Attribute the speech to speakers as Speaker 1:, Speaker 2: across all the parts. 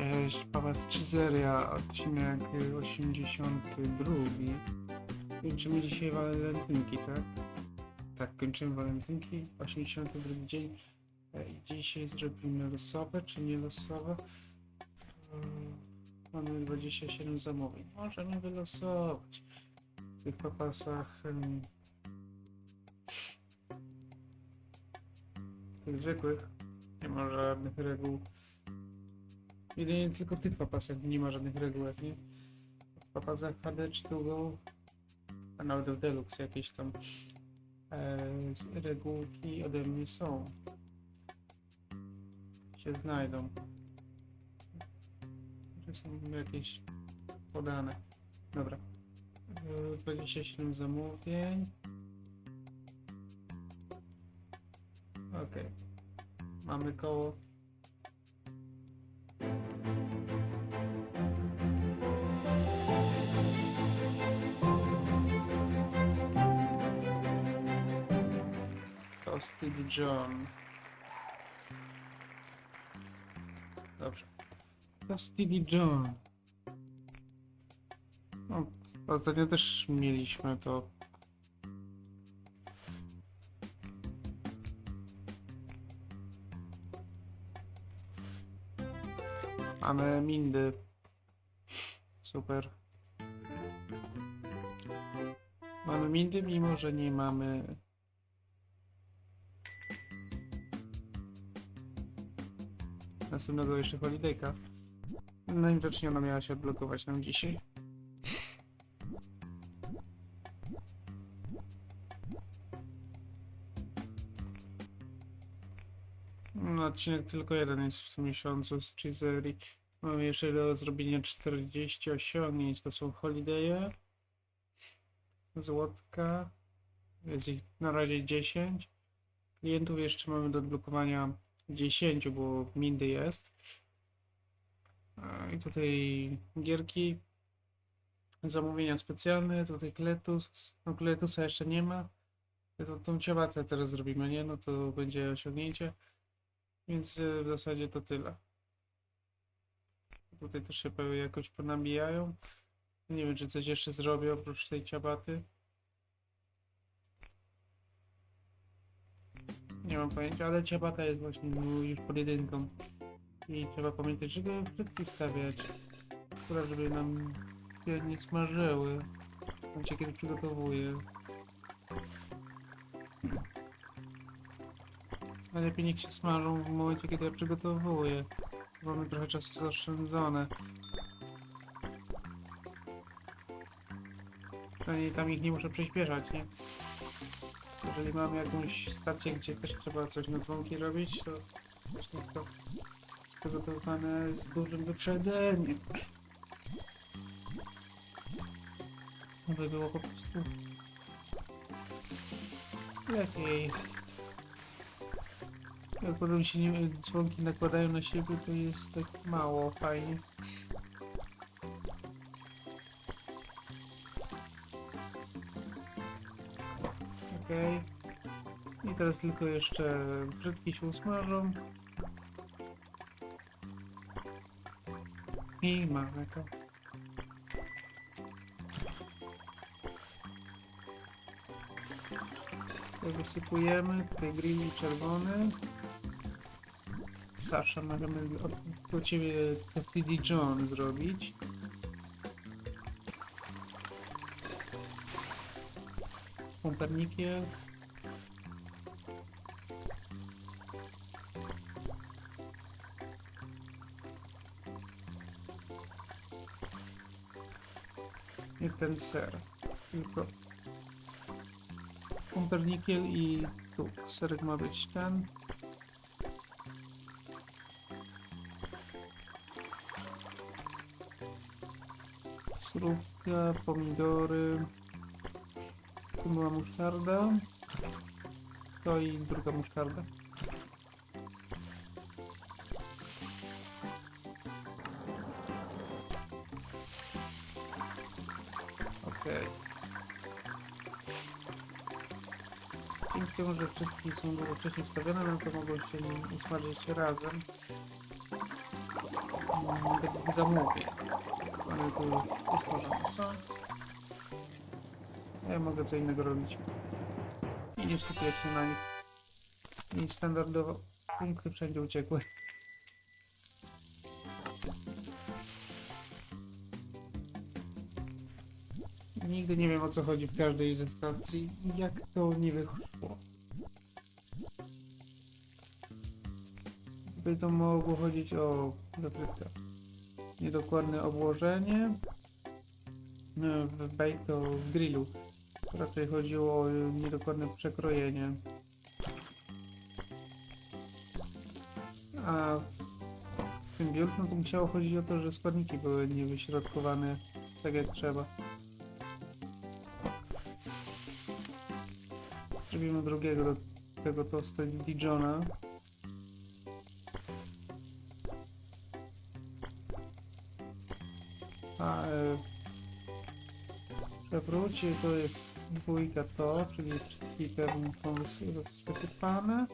Speaker 1: Cześć, Paweł z Czyzeria, odcinek y, 82. Kończymy dzisiaj walentynki, tak? Tak, kończymy walentynki, 82 dzień. Dzisiaj zrobimy losowe, czy nie losowe? Mamy 27 zamówień. Możemy wylosować. W tych papasach... Tych zwykłych nie ma żadnych reguł. Jedynie tylko w tych papasach nie ma żadnych reguł, jak nie? W papasach HD czy Tugo, a nawet w Deluxe jakieś tam e, regułki ode mnie są. Się znajdą. Że są jakieś podane. Dobra. E, 27 zamówień. Okej. Mamy koło Toasted John. Dobrze. Toasted John. No, ostatnio też mieliśmy to. Mamy mindy. Super. Mamy mindy, mimo że nie mamy następnego jeszcze holidayka. Najwidoczniej ona miała się odblokować nam dzisiaj. No, odcinek tylko jeden jest w tym miesiącu z Chizery. Mamy jeszcze do zrobienia 40 osiągnięć. To są holidaye. Złotka. Jest ich na razie 10. Klientów jeszcze mamy do odblokowania 10, bo mindy jest. A, I tutaj gierki. Zamówienia specjalne. Tutaj Kletus. No Kletusa jeszcze nie ma. To, tą ciabatę teraz zrobimy, nie? No to będzie osiągnięcie. Więc e, w zasadzie to tyle. Tutaj też się jakoś ponabijają. Nie wiem, czy coś jeszcze zrobię oprócz tej ciabaty. Nie mam pojęcia, ale ciabata jest właśnie no, już pod jedynką. I trzeba pamiętać, żeby frytki wstawiać. Akurat, żeby nam się nie smażyły. W momencie, kiedy przygotowuję. Najlepiej niech się smażą w momencie, kiedy ja przygotowuję. Mamy trochę czasu zaoszczędzone. Przynajmniej tam ich nie muszę przyspieszać, nie? Jeżeli mam jakąś stację, gdzie też trzeba coś na dzwonki robić, to to przygotowane z dużym wyprzedzeniem. Aby było po prostu lepiej. Jak potem się nie, dzwonki nakładają na siebie, to jest tak mało fajnie. Okej. I teraz tylko jeszcze frytki się usmażą. I mamy to. Tutaj wysypujemy, tutaj grilli czerwony. Sasza, możemy od, do ciebie Cassidy John zrobić. Pumpernikiel. I ten ser. Tylko pumpernikiel i tu serek ma być ten. Surówka, pomidory. Była musztarda. To i druga musztarda. Okej. Dzięki temu, że wszystkie są były wcześniej wstawione, no to mogą się usmażyć razem. mm, takich zamówień. Ale to już usmażone są. Ja mogę co innego robić. I nie skupiać się na nich. I standardowo punkty wszędzie uciekły. Nigdy nie wiem o co chodzi w każdej ze stacji. Jak to nie wyszło. By to mogło chodzić o dopytka. Niedokładne obłożenie. No, W to w grillu. Raczej chodziło o niedokładne przekrojenie. A w tym biurku to musiało chodzić o to, że składniki były niewyśrodkowane tak jak trzeba. Zrobimy drugiego do tego tosta Dijona. Przewróci to jest dwójka to, czyli są wys- wysypane.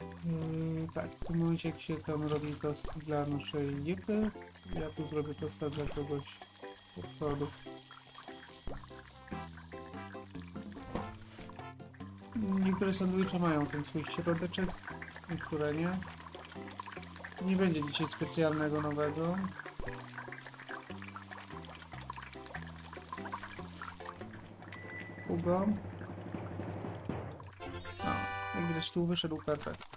Speaker 1: Yy, tak, w tym momencie jak się tam robi tost dla naszej jipy, ja tu zrobię tosta dla kogoś od przodu. Niektóre sandwicze mają ten swój środeczek, niektóre nie. Nie będzie dzisiaj specjalnego nowego. Hugo. No, jak widać tu wyszedł perfekt.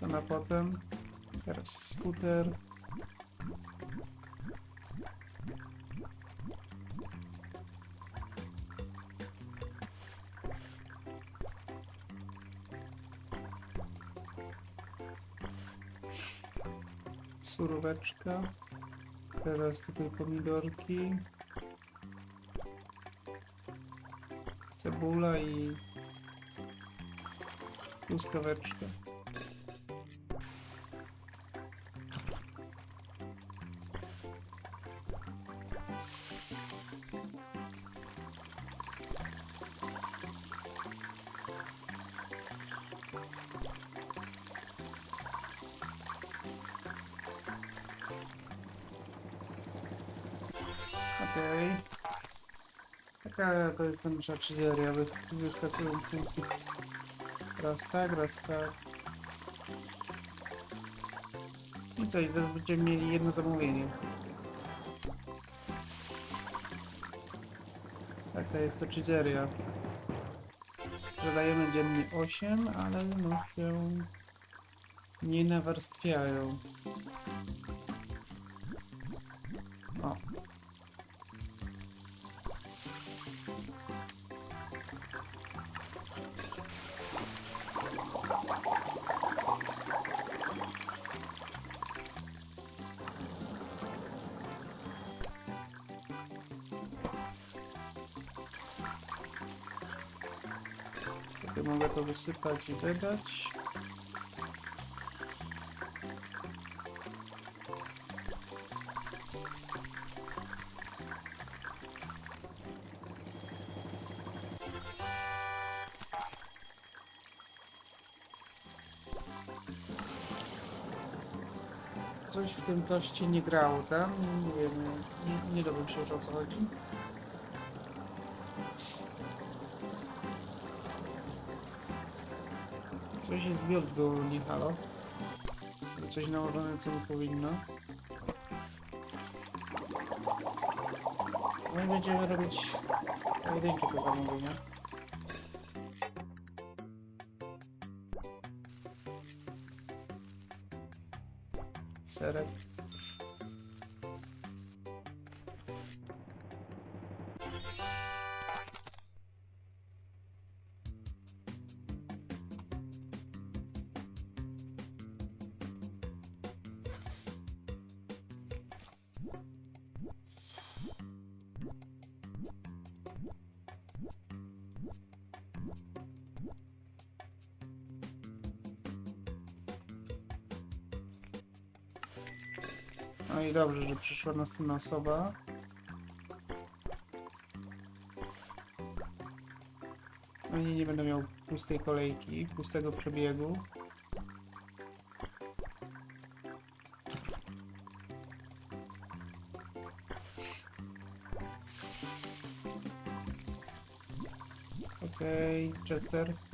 Speaker 1: To na potem. Teraz skuter. suróweczka. Teraz tutaj pomidorki. Cebula i truskaweczka. Okej. Taka to jest trzyzeria, wy, wyskakują punkty. Raz tak, raz tak. I co, i będziemy mieli jedno zamówienie. Taka jest to trzyzeria. Sprzedajemy dziennie 8, ale no się nie nawarstwiają. Tutaj mogę to wysypać i wydać. Coś w tym toście nie grało tam, nie wiem, nie, nie dowiem się już o co chodzi. Coś jest biot do nie halo. Coś nałożone co nie powinno. No i będziemy robić pojedyncze zamówienia. Serek. No i dobrze, że przyszła następna osoba. Przynajmniej nie będę miał pustej kolejki, pustego przebiegu. Okej, Chester.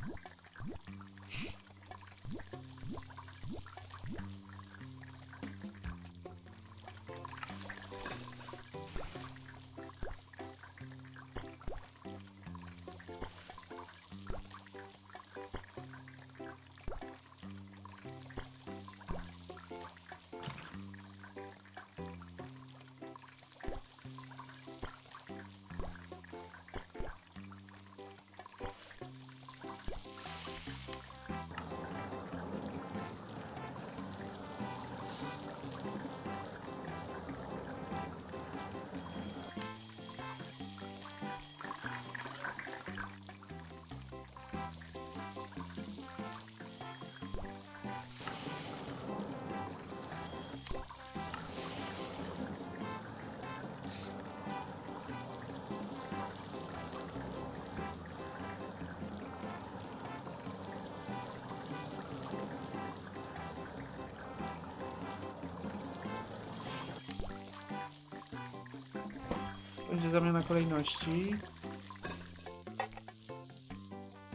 Speaker 1: Będzie zamiana kolejności.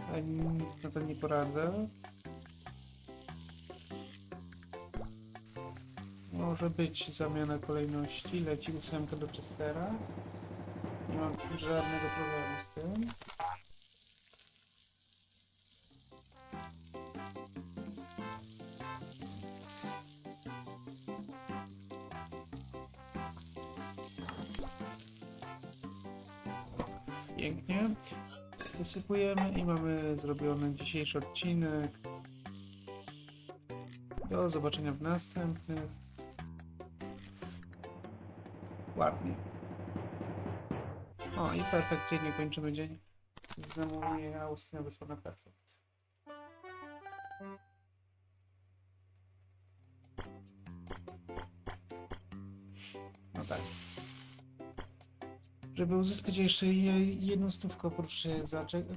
Speaker 1: Ale nic na to nie poradzę. Może być zamiana kolejności. Leci ósemka do Chestera. Nie mam żadnego problemu z tym. Pięknie. Wysypujemy i mamy zrobiony dzisiejszy odcinek. Do zobaczenia w następnym. Ładnie. O i perfekcyjnie kończymy dzień. Zamówienie Austrią wyszło na perfekt. Żeby uzyskać jeszcze je- jedną stówkę oprócz e,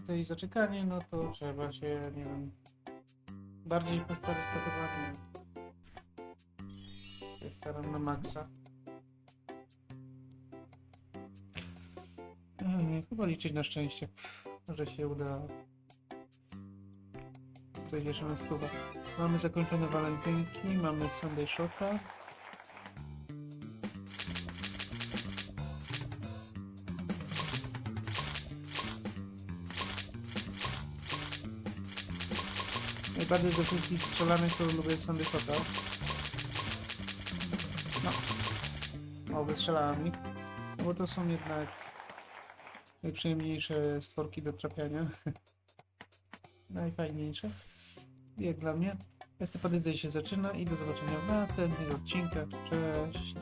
Speaker 1: tej zaczekanie, no to trzeba się, nie wiem, bardziej postarać to chyba, nie staram na maksa. Ej, chyba liczyć na szczęście, że się uda coś jeszcze na stówę. Mamy zakończone walentynki, mamy Sunday Shopa. Najbardziej ze wszystkich strzelanych to lubię Sunday Shota. No. O, wystrzelałem ich. No bo to są jednak najprzyjemniejsze stworki do trafiania. Najfajniejsze. Jak dla mnie. Estepady się zaczyna i do zobaczenia w następnych odcinkach. Cześć.